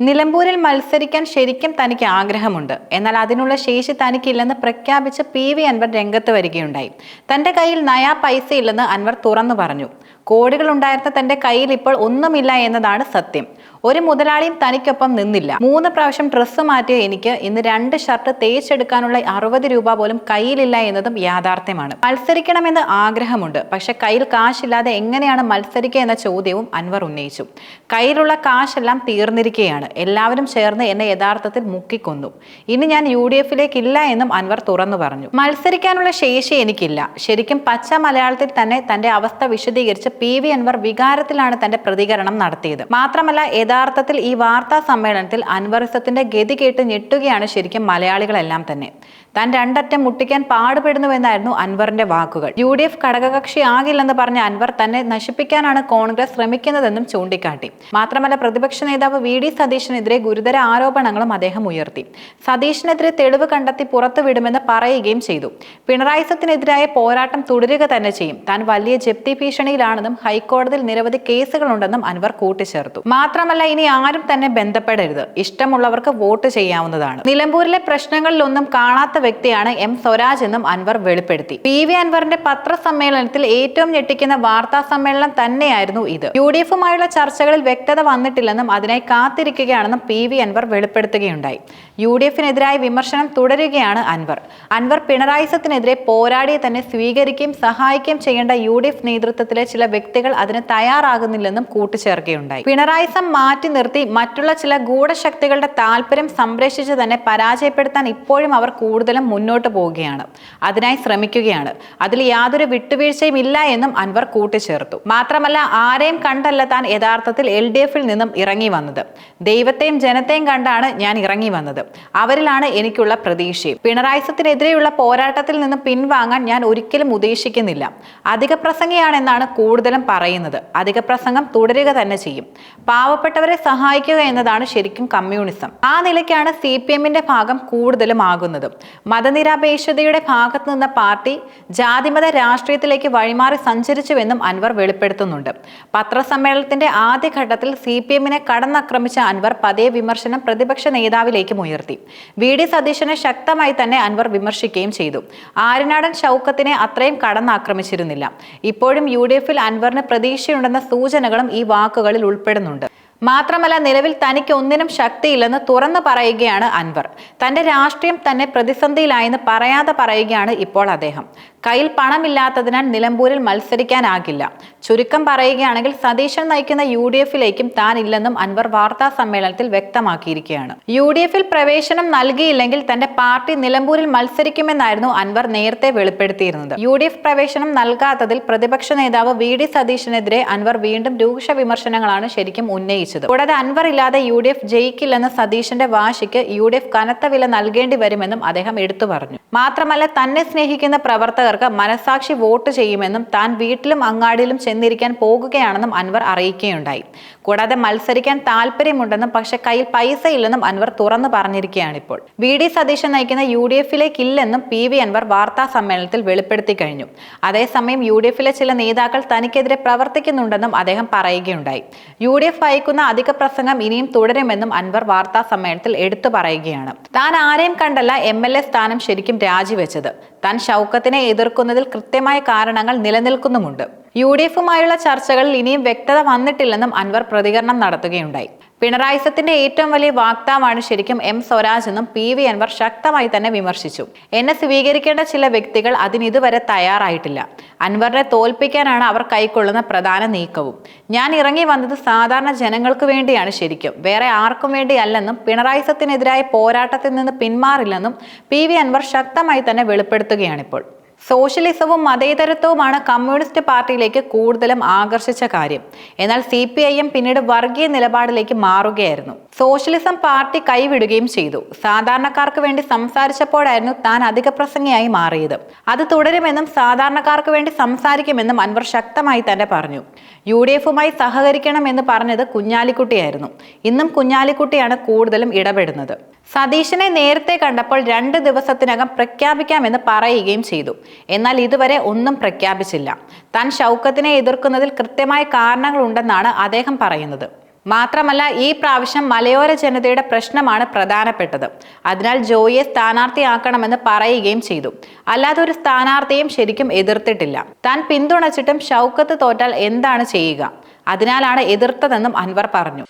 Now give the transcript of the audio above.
നിലമ്പൂരിൽ മത്സരിക്കാൻ ശരിക്കും തനിക്ക് ആഗ്രഹമുണ്ട്. എന്നാൽ അതിനുള്ള ശേഷി തനിക്കില്ലെന്ന് പ്രഖ്യാപിച്ച് പി വി അൻവർ രംഗത്ത് വരികയുണ്ടായി. തന്റെ കയ്യിൽ നയാ പൈസ ഇല്ലെന്ന് അൻവർ തുറന്നു പറഞ്ഞു. കോടികൾ ഉണ്ടായിരുന്ന തന്റെ കയ്യിൽ ഇപ്പോൾ ഒന്നുമില്ല എന്നതാണ് സത്യം. ഒരു മുതലാളിയും തനിക്കൊപ്പം നിന്നില്ല. മൂന്ന് പ്രാവശ്യം ഡ്രസ്സ് മാറ്റിയ എനിക്ക് ഇന്ന് രണ്ട് ഷർട്ട് തേച്ചെടുക്കാനുള്ള അറുപത് രൂപ പോലും കയ്യിലില്ല എന്നതും യാഥാർത്ഥ്യമാണ്. മത്സരിക്കണമെന്ന് ആഗ്രഹമുണ്ട്. പക്ഷെ കയ്യിൽ കാശില്ലാതെ എങ്ങനെയാണ് മത്സരിക്കുക എന്ന ചോദ്യവും അൻവർ ഉന്നയിച്ചു. കയ്യിലുള്ള കാശെല്ലാം തീർന്നിരിക്കുകയാണ് എല്ലാവരും ചേർന്ന് എന്നെ യഥാർത്ഥത്തിൽ മുക്കിക്കൊന്നു. ഇനി ഞാൻ യു ഡി എഫിലേക്ക് ഇല്ല എന്നും അൻവർ തുറന്നു പറഞ്ഞു. മത്സരിക്കാനുള്ള ശേഷി എനിക്കില്ല. ശരിക്കും പച്ച മലയാളത്തിൽ തന്നെ തന്റെ അവസ്ഥ വിശദീകരിച്ച് പി വി അൻവർ വികാരത്തിലാണ് തന്റെ പ്രതികരണം നടത്തിയത്. മാത്രമല്ല യഥാർത്ഥത്തിൽ ഈ വാർത്താ സമ്മേളനത്തിൽ അൻവറിസത്തിന്റെ ഗതി കേട്ട് ഞെട്ടുകയാണ് ശരിക്കും മലയാളികളെല്ലാം തന്നെ. താൻ രണ്ടറ്റം മുട്ടിക്കാൻ പാടുപെടുന്നുവെന്നായിരുന്നു അൻവറിന്റെ വാക്കുകൾ. യു ഡി എഫ് ഘടകകക്ഷി ആകില്ലെന്ന് പറഞ്ഞ അൻവർ തന്നെ നശിപ്പിക്കാനാണ് കോൺഗ്രസ് ശ്രമിക്കുന്നതെന്നും ചൂണ്ടിക്കാട്ടി. മാത്രമല്ല പ്രതിപക്ഷ നേതാവ് വി ഡി സതീശനെതിരെ ഗുരുതര ആരോപണങ്ങളും അദ്ദേഹം ഉയർത്തി. സതീശനെതിരെ തെളിവ് കണ്ടെത്തി പുറത്തുവിടുമെന്ന് പറയുകയും ചെയ്തു. പിണറായി സത്തിനെതിരായ പോരാട്ടം തുടരുക തന്നെ ചെയ്യും. താൻ വലിയ ജപ്തി ഭീഷണിയിലാണെന്നും ഹൈക്കോടതിയിൽ നിരവധി കേസുകളുണ്ടെന്നും അൻവർ കൂട്ടിച്ചേർത്തു. മാത്രമല്ല ഇനി ആരും തന്നെ ബന്ധപ്പെടരുത്. ഇഷ്ടമുള്ളവർക്ക് വോട്ട് ചെയ്യാവുന്നതാണ്. നിലമ്പൂരിലെ പ്രശ്നങ്ങളിലൊന്നും കാണാത്ത വ്യക്തിയാണ് എം സ്വരാജ് എന്നും അൻവർ വെളിപ്പെടുത്തി. പി വി അൻവറിന്റെ പത്രസമ്മേളനത്തിൽ ഏറ്റവും ഞെട്ടിക്കുന്ന വാർത്താ സമ്മേളനം തന്നെയായിരുന്നു ഇത്. യു ഡി എഫുമായുള്ള ചർച്ചകളിൽ വ്യക്തത വന്നിട്ടില്ലെന്നും അതിനായി കാത്തിരിക്കുകയാണെന്നും പി വി അൻവർ വെളിപ്പെടുത്തുകയുണ്ടായി. യു ഡി എഫിനെതിരായ വിമർശനം തുടരുകയാണ് അൻവർ. അൻവർ പിണറായിസത്തിനെതിരെ പോരാടി തന്നെ സ്വീകരിക്കുകയും സഹായിക്കുകയും ചെയ്യേണ്ട യു ഡി എഫ് നേതൃത്വത്തിലെ ചില വ്യക്തികൾ അതിന് തയ്യാറാകുന്നില്ലെന്നും കൂട്ടിച്ചേർക്കുകയുണ്ടായി പിണറായിസം മാറ്റി നിർത്തി മറ്റുള്ള ചില ഗൂഢശക്തികളുടെ താല്പര്യം സംരക്ഷിച്ച് തന്നെ പരാജയപ്പെടുത്താൻ ഇപ്പോഴും അവർ കൂടുതലും മുന്നോട്ട് പോവുകയാണ്. അതിനായി ശ്രമിക്കുകയാണ്. അതിൽ യാതൊരു വിട്ടുവീഴ്ചയും ഇല്ല എന്നും അൻവർ കൂട്ടിച്ചേർത്തു. മാത്രമല്ല ആരെയും കണ്ടല്ല താൻ യഥാർത്ഥത്തിൽ എൽ ഡി എഫിൽ നിന്നും ഇറങ്ങി വന്നത്. ദൈവത്തെയും ജനത്തെയും കണ്ടാണ് ഞാൻ ഇറങ്ങി വന്നത്. അവരിലാണ് എനിക്കുള്ള പ്രതീക്ഷയും. പിണറായിസത്തിനെതിരെയുള്ള പോരാട്ടത്തിൽ നിന്ന് പിൻവാങ്ങാൻ ഞാൻ ഒരിക്കലും ഉദ്ദേശിക്കുന്നില്ല. അധിക പ്രസംഗിയാണെന്നാണ് കൂടുതലും പറയുന്നത്. അധിക പ്രസംഗം തുടരുക തന്നെ ചെയ്യും. പാവപ്പെട്ടവരെ സഹായിക്കുക എന്നതാണ് ശരിക്കും കമ്മ്യൂണിസം. ആ നിലയ്ക്കാണ് സി പി എമ്മിന്റെ ഭാഗം കൂടുതലും ആകുന്നത്. മതനിരപേക്ഷതയുടെ ഭാഗത്ത് നിന്ന പാർട്ടി ജാതിമത രാഷ്ട്രീയത്തിലേക്ക് വഴിമാറി സഞ്ചരിച്ചുവെന്നും അൻവർ വെളിപ്പെടുത്തുന്നുണ്ട്. പത്രസമ്മേളനത്തിന്റെ ആദ്യഘട്ടത്തിൽ സി പി എമ്മിനെ കടന്നാക്രമിച്ച അൻവർ പതേ വിമർശനം പ്രതിപക്ഷ നേതാവിലേക്കും ഉയർത്തി. വി ഡി സതീശനെ ശക്തമായി തന്നെ അൻവർ വിമർശിക്കുകയും ചെയ്തു. ആര്യനാടൻ ഷൗക്കത്തിനെ അത്രയും കടന്നാക്രമിച്ചിരുന്നില്ല. ഇപ്പോഴും യു ഡി എഫിൽ അൻവറിന് പ്രതീക്ഷയുണ്ടെന്ന സൂചനകളും ഈ വാക്കുകളിൽ ഉൾപ്പെടുന്നുണ്ട്. മാത്രമല്ല നിലവിൽ തനിക്ക് ഒന്നിനും ശക്തിയില്ലെന്ന് തുറന്നു പറയുകയാണ് അൻവർ. തന്റെ രാഷ്ട്രീയം തന്നെ പ്രതിസന്ധിയിലായെന്ന് പറയാതെ പറയുകയാണ് ഇപ്പോൾ അദ്ദേഹം. കയ്യിൽ പണമില്ലാത്തതിനാൽ നിലമ്പൂരിൽ മത്സരിക്കാനാകില്ല. ചുരുക്കം പറയുകയാണെങ്കിൽ സതീശൻ നയിക്കുന്ന യു ഡി എഫിലേക്കും താൻ ഇല്ലെന്നും അൻവർ വാർത്താ സമ്മേളനത്തിൽ വ്യക്തമാക്കിയിരിക്കുകയാണ്. യു ഡി എഫിൽ പ്രവേശനം നൽകിയില്ലെങ്കിൽ തന്റെ പാർട്ടി നിലമ്പൂരിൽ മത്സരിക്കുമെന്നായിരുന്നു അൻവർ നേരത്തെ വെളിപ്പെടുത്തിയിരുന്നത്. യു ഡി എഫ് പ്രവേശനം നൽകാത്തതിൽ പ്രതിപക്ഷ നേതാവ് വി ഡി സതീശനെതിരെ അൻവർ വീണ്ടും രൂക്ഷ വിമർശനങ്ങളാണ് ശരിക്കും ഉന്നയിച്ചത്. കൂടാതെ അൻവർ ഇല്ലാതെ യു ഡി എഫ് ജയിക്കില്ലെന്ന സതീശന്റെ വാശിക്ക് യു ഡി എഫ് കനത്ത വില നൽകേണ്ടി വരുമെന്നും അദ്ദേഹം എടുത്തു പറഞ്ഞു. മാത്രമല്ല തന്നെ സ്നേഹിക്കുന്ന പ്രവർത്തകർക്ക് മനസാക്ഷി വോട്ട് ചെയ്യുമെന്നും താൻ വീട്ടിലും അങ്ങാടിയിലും ചെന്നിരിക്കാൻ പോകുകയാണെന്നും അൻവർ അറിയിക്കുകയുണ്ടായി. കൂടാതെ മത്സരിക്കാൻ താല്പര്യമുണ്ടെന്നും പക്ഷെ കയ്യിൽ പൈസ ഇല്ലെന്നും അൻവർ തുറന്നു പറഞ്ഞിരിക്കുകയാണ് ഇപ്പോൾ വി ഡി സതീശൻ നയിക്കുന്ന യു ഡി എഫിലേക്ക് ഇല്ലെന്നും പി വി അൻവർ വാർത്താ സമ്മേളനത്തിൽ വെളിപ്പെടുത്തി കഴിഞ്ഞു. അതേസമയം യു ഡി എഫിലെ ചില നേതാക്കൾ തനിക്കെതിരെ പ്രവർത്തിക്കുന്നുണ്ടെന്നും അദ്ദേഹം പറയുകയുണ്ടായി. യു ഡി എഫ് അയക്കുന്ന അധിക പ്രസംഗം ഇനിയും തുടരുമെന്നും അൻവർ വാർത്താ സമ്മേളനത്തിൽ എടുത്തു പറയുകയാണ്. താൻ ആരെയും കണ്ടല്ല എം എൽ എ സ്ഥാനം ശരിക്കും രാജിവെച്ചത്. താൻ ഷൗക്കത്തിനെ എതിർക്കുന്നതിൽ കൃത്യമായ കാരണങ്ങൾ നിലനിൽക്കുന്നുമുണ്ട്. യു ഡി എഫുമായുള്ള ചർച്ചകളിൽ ഇനിയും വ്യക്തത വന്നിട്ടില്ലെന്നും അൻവർ പ്രതികരണം നടത്തുകയുണ്ടായി. പിണറായിസത്തിന്റെ ഏറ്റവും വലിയ വാക്താവാണ് ശരിക്കും എം സ്വരാജ് എന്നും പി വി അൻവർ ശക്തമായി തന്നെ വിമർശിച്ചു. എന്നെ സ്വീകരിക്കേണ്ട ചില വ്യക്തികൾ അതിനിതുവരെ തയ്യാറായിട്ടില്ല. അൻവറിനെ തോൽപ്പിക്കാനാണ് അവർ കൈക്കൊള്ളുന്ന പ്രധാന നീക്കവും. ഞാൻ ഇറങ്ങി വന്നത് സാധാരണ ജനങ്ങൾക്ക് വേണ്ടിയാണ് ശരിക്കും. വേറെ ആർക്കും വേണ്ടിയല്ലെന്നും പിണറായിസത്തിനെതിരായ പോരാട്ടത്തിൽ നിന്ന് പിന്മാറില്ലെന്നും പി വി അൻവർ ശക്തമായി തന്നെ വെളിപ്പെടുത്തുകയാണിപ്പോൾ. സോഷ്യലിസവും മതേതരത്വവുമാണ് കമ്മ്യൂണിസ്റ്റ് പാർട്ടിയിലേക്ക് കൂടുതലും ആകർഷിച്ച കാര്യം. എന്നാൽ സി പി ഐ എം പിന്നീട് വർഗീയ നിലപാടിലേക്ക് മാറുകയായിരുന്നു. സോഷ്യലിസം പാർട്ടി കൈവിടുകയും ചെയ്തു. സാധാരണക്കാർക്ക് വേണ്ടി സംസാരിച്ചപ്പോഴായിരുന്നു താൻ അധിക പ്രസംഗിയായി മാറിയത്. അത് തുടരുമെന്നും സാധാരണക്കാർക്ക് വേണ്ടി സംസാരിക്കുമെന്നും അൻവർ ശക്തമായി തന്നെ പറഞ്ഞു. യു ഡി എഫുമായി സഹകരിക്കണമെന്ന് പറഞ്ഞത് കുഞ്ഞാലിക്കുട്ടിയായിരുന്നു. ഇന്നും കുഞ്ഞാലിക്കുട്ടിയാണ് കൂടുതലും ഇടപെടുന്നത്. സതീശനെ നേരത്തെ കണ്ടപ്പോൾ രണ്ട് ദിവസത്തിനകം പ്രഖ്യാപിക്കാമെന്ന് പറയുകയും ചെയ്തു. എന്നാൽ ഇതുവരെ ഒന്നും പ്രഖ്യാപിച്ചില്ല. താൻ ഷൗക്കത്തിനെ എതിർക്കുന്നതിൽ കൃത്യമായ കാരണങ്ങളുണ്ടെന്നാണ് അദ്ദേഹം പറയുന്നത്. മാത്രമല്ല ഈ പ്രാവശ്യം മലയോര ജനതയുടെ പ്രശ്നമാണ് പ്രധാനപ്പെട്ടത്. അതിനാൽ ജോയിയെ സ്ഥാനാർത്ഥിയാക്കണമെന്ന് പറയുകയും ചെയ്തു. അല്ലാതെ ഒരു സ്ഥാനാർത്ഥിയും ശരിക്കും എതിർത്തിട്ടില്ല. താൻ പിന്തുണച്ചിട്ടും ഷൗക്കത്ത് തോറ്റാൽ എന്താണ് ചെയ്യുക? അതിനാലാണ് എതിർത്തതെന്നും അൻവർ പറഞ്ഞു.